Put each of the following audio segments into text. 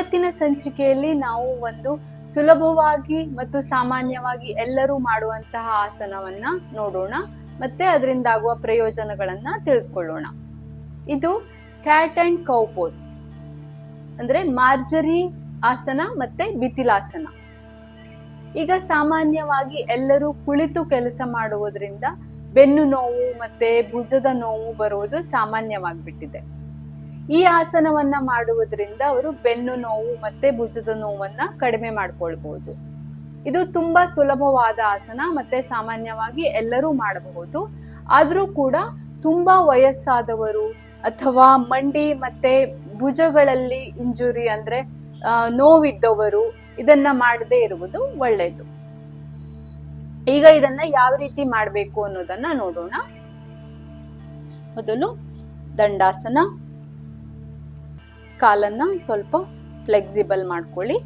ಇವತ್ತಿನ ಸಂಚಿಕೆಯಲ್ಲಿ ನಾವು ಒಂದು ಸುಲಭವಾಗಿ ಮತ್ತು ಸಾಮಾನ್ಯವಾಗಿ ಎಲ್ಲರೂ ಮಾಡುವಂತಹ ಆಸನವನ್ನ ನೋಡೋಣ ಮತ್ತೆ ಅದರಿಂದ ಆಗುವ ಪ್ರಯೋಜನಗಳನ್ನ ತಿಳಿದುಕೊಳ್ಳೋಣ ಇದು ಕ್ಯಾಟ್ ಅಂಡ್ ಕೌಪೋಸ್ ಅಂದ್ರೆ ಮಾರ್ಜರಿ ಆಸನ ಮತ್ತೆ ಬಿತಿಲಾಸನ. ಈಗ ಸಾಮಾನ್ಯವಾಗಿ ಎಲ್ಲರೂ ಕುಳಿತು ಕೆಲಸ ಮಾಡುವುದರಿಂದ ಬೆನ್ನು ನೋವು ಮತ್ತೆ ಭುಜದ ನೋವು ಬರುವುದು ಸಾಮಾನ್ಯವಾಗ್ಬಿಟ್ಟಿದೆ. ಈ ಆಸನವನ್ನ ಮಾಡುವುದರಿಂದ ಅವರು ಬೆನ್ನು ನೋವು ಮತ್ತೆ ಭುಜದ ನೋವನ್ನ ಕಡಿಮೆ ಮಾಡ್ಕೊಳ್ಬಹುದು. ಇದು ತುಂಬಾ ಸುಲಭವಾದ ಆಸನ ಮತ್ತೆ ಸಾಮಾನ್ಯವಾಗಿ ಎಲ್ಲರೂ ಮಾಡಬಹುದು. ಆದ್ರೂ ಕೂಡ ತುಂಬಾ ವಯಸ್ಸಾದವರು ಅಥವಾ ಮಂಡಿ ಮತ್ತೆ ಭುಜಗಳಲ್ಲಿ ಇಂಜುರಿ ಅಂದ್ರೆ ನೋವಿದ್ದವರು ಇದನ್ನ ಮಾಡದೇ ಇರುವುದು ಒಳ್ಳೆಯದು ಈಗ ಇದನ್ನ ಯಾವ ರೀತಿ ಮಾಡಬೇಕು ಅನ್ನೋದನ್ನ ನೋಡೋಣ. ಮೊದಲು ದಂಡಾಸನ. ಕಾಲನ್ನ ಸ್ವಲ್ಪ ಫ್ಲೆಕ್ಸಿಬಲ್ ಮಾಡ್ಕೊಳ್ಳಿ.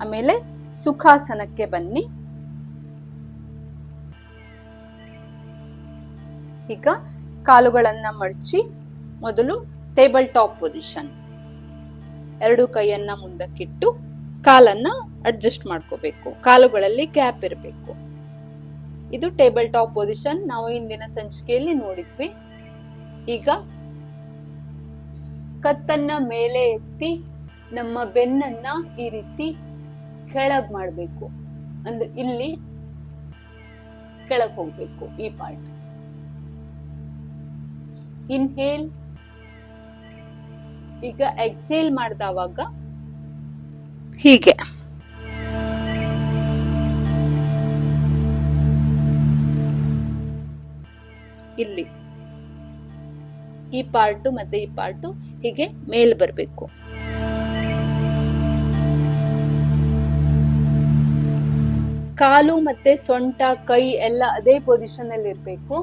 ಆಮೇಲೆ ಸುಖಾಸನಕ್ಕೆ ಬನ್ನಿ. ಈಗ ಕಾಲುಗಳನ್ನ ಮಡಚಿ ಮೊದಲು ಟೇಬಲ್ ಟಾಪ್ ಪೊಸಿಷನ್. ಎರಡು ಕೈಯನ್ನ ಮುಂದಕ್ಕಿಟ್ಟು ಕಾಲನ್ನ ಅಡ್ಜಸ್ಟ್ ಮಾಡ್ಕೋಬೇಕು. ಕಾಲುಗಳಲ್ಲಿ ಗ್ಯಾಪ್ ಇರಬೇಕು. ಇದು ಟೇಬಲ್ ಟಾಪ್ ಪೊಸಿಷನ್ ನಾವು ಇಂದಿನ ಸಂಚಿಕೆಯಲ್ಲಿ ನೋಡಿದ್ವಿ. ಈಗ ಕತ್ತನ್ನ ಮೇಲೆ ಎತ್ತಿ ನಮ್ಮ ಬೆನ್ನನ್ನ ಈ ರೀತಿ ಕೆಳಗ್ ಮಾಡ್ಬೇಕು. ಅಂದ್ರೆ ಇಲ್ಲಿ ಕೆಳಗ್ ಹೋಗ್ಬೇಕು ಈ ಪಾರ್ಟ್ ಇನ್ಹೇಲ್ ಈಗ ಎಕ್ಸೇಲ್ ಮಾಡ್ದಾವಾಗ ಹೀಗೆ. ಇಲ್ಲಿ. ಈ ಪಾರ್ಟು ಮತ್ತೆ ಈ ಪಾರ್ಟು ಹೀಗೆ ಮೇಲ್ ಬರಬೇಕು. ಕಾಲು ಮತ್ತೆ ಸೊಂಟ, ಕೈ ಎಲ್ಲ ಅದೇ ಪೊಸಿಷನ್ ಅಲ್ಲಿ ಇರಬೇಕು.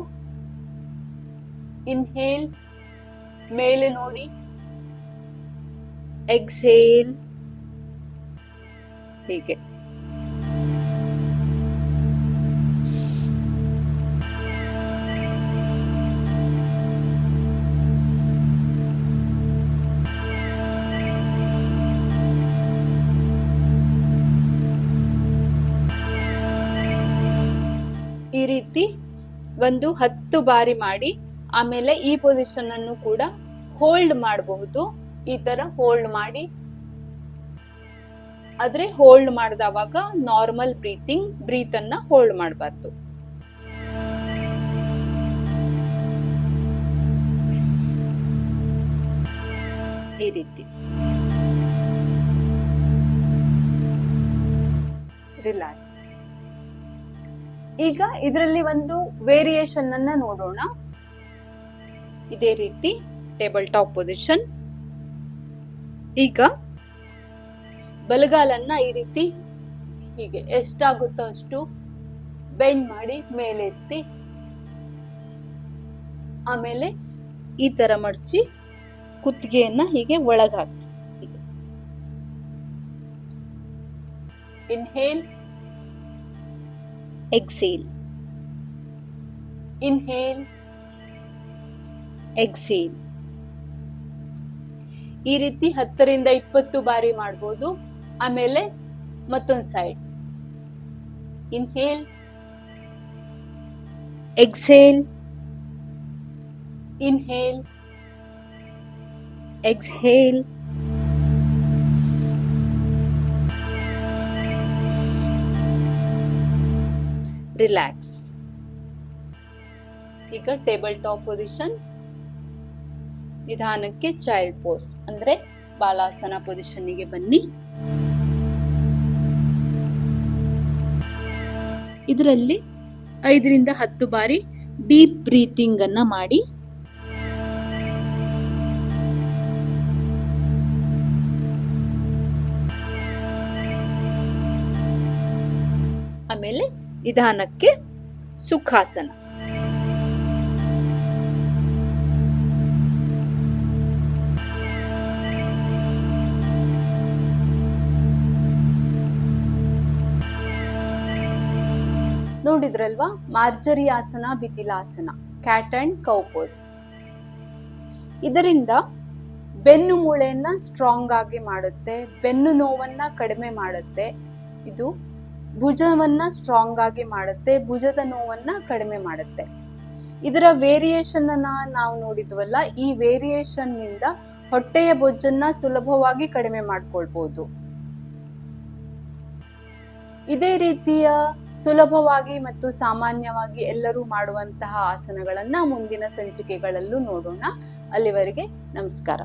ಇನ್ಹೇಲ್ ಮೇಲೆ ನೋಡಿ. ಎಕ್ಸೇಲ್ ಹೀಗೆ. ಈ ರೀತಿ ಒಂದು ಹತ್ತು ಬಾರಿ ಮಾಡಿ, ಆಮೇಲೆ ಈ ಪೊಸಿಷನ್ ಅನ್ನು ಕೂಡ ಹೋಲ್ಡ್ ಮಾಡಬಹುದು. ಈ ತರ ಹೋಲ್ಡ್ ಮಾಡಿ. ಆದ್ರೆ ಹೋಲ್ಡ್ ಮಾಡಿದವಾಗ ನಾರ್ಮಲ್ ಬ್ರೀತಿಂಗ್ ಬ್ರೀತ್ ಅನ್ನ ಹೋಲ್ಡ್ ಮಾಡಬಾರ್ದು. ಈ ರೀತಿ. ರಿಲ್ಯಾಕ್ಸ್ ಈಗ ಇದರಲ್ಲಿ ಒಂದು ವೇರಿಯೇಷನ್ ಅನ್ನ ನೋಡೋಣ. ಇದೇ ರೀತಿ ಟೇಬಲ್ ಟಾಪ್ ಪೊಸಿಷನ್ ಈಗ ಬಲಗಾಲನ್ನ ಈ ರೀತಿ ಹೀಗೆ ಎಷ್ಟಾಗುತ್ತೋ ಅಷ್ಟು ಬೆಂಡ್ ಮಾಡಿ ಮೇಲೆತ್ತಿ, ಆಮೇಲೆ ಈ ತರ ಮಡಚಿ ಕುತ್ತಿಗೆಯನ್ನ ಹೀಗೆ ಒಳಗಾಕಿ ಇನ್ಹೇಲ್ exhale. Inhale. Exhale. ಈ ರೀತಿ ಹತ್ತರಿಂದ ಇಪ್ಪತ್ತು ಬಾರಿ ಮಾಡ್ಬೋದು. ಆಮೇಲೆ ಮತ್ತೊಂದು side inhale exhale inhale exhale relax ಈಗ ಟೇಬಲ್ ಟಾಪ್ ಪೊಸಿಷನ್ ನಿಧಾನಕ್ಕೆ ಚೈಲ್ಡ್ ಪೋಸ್ ಅಂದ್ರೆ ಬಾಲಾಸನ ಪೊಸಿಷನ್ನಿಗೆ ಬನ್ನಿ. ಇದರಲ್ಲಿ ಐದರಿಂದ ಹತ್ತು ಬಾರಿ ಡೀಪ್ ಬ್ರೀತಿಂಗ್ ಅನ್ನ ಮಾಡಿ. ಆಮೇಲೆ ನಿಧಾನಕ್ಕೆ ಸುಖಾಸನ. ನೋಡಿದ್ರಲ್ವಾ? ಮಾರ್ಜರಿ ಆಸನ ಬಿತಿಲಾಸನ ಕ್ಯಾಟ್ ಅಂಡ್ ಕೌಪೋಸ್. ಇದರಿಂದ ಬೆನ್ನು ಮೂಳೆಯನ್ನ ಸ್ಟ್ರಾಂಗ್ ಆಗಿ ಮಾಡುತ್ತೆ, ಬೆನ್ನು ನೋವನ್ನ ಕಡಿಮೆ ಮಾಡುತ್ತೆ. ಇದು ಭುಜವನ್ನ ಸ್ಟ್ರಾಂಗ್ ಆಗಿ ಮಾಡುತ್ತೆ, ಭುಜದ ನೋವನ್ನ ಕಡಿಮೆ ಮಾಡುತ್ತೆ. ಇದರ ವೇರಿಯೇಷನ್ ಅನ್ನ ನಾವು ನೋಡಿದ್ವಲ್ಲ, ಈ ವೇರಿಯೇಷನ್ನಿಂದ ಹೊಟ್ಟೆಯ ಬೊಜ್ಜನ್ನ ಸುಲಭವಾಗಿ ಕಡಿಮೆ ಮಾಡ್ಕೊಳ್ಬಹುದು ಇದೇ ರೀತಿಯ ಸುಲಭವಾಗಿ ಮತ್ತು ಸಾಮಾನ್ಯವಾಗಿ ಎಲ್ಲರೂ ಮಾಡುವಂತಹ ಆಸನಗಳನ್ನ ಮುಂದಿನ ಸಂಚಿಕೆಗಳಲ್ಲೂ ನೋಡೋಣ. ಅಲ್ಲಿವರೆಗೆ ನಮಸ್ಕಾರ.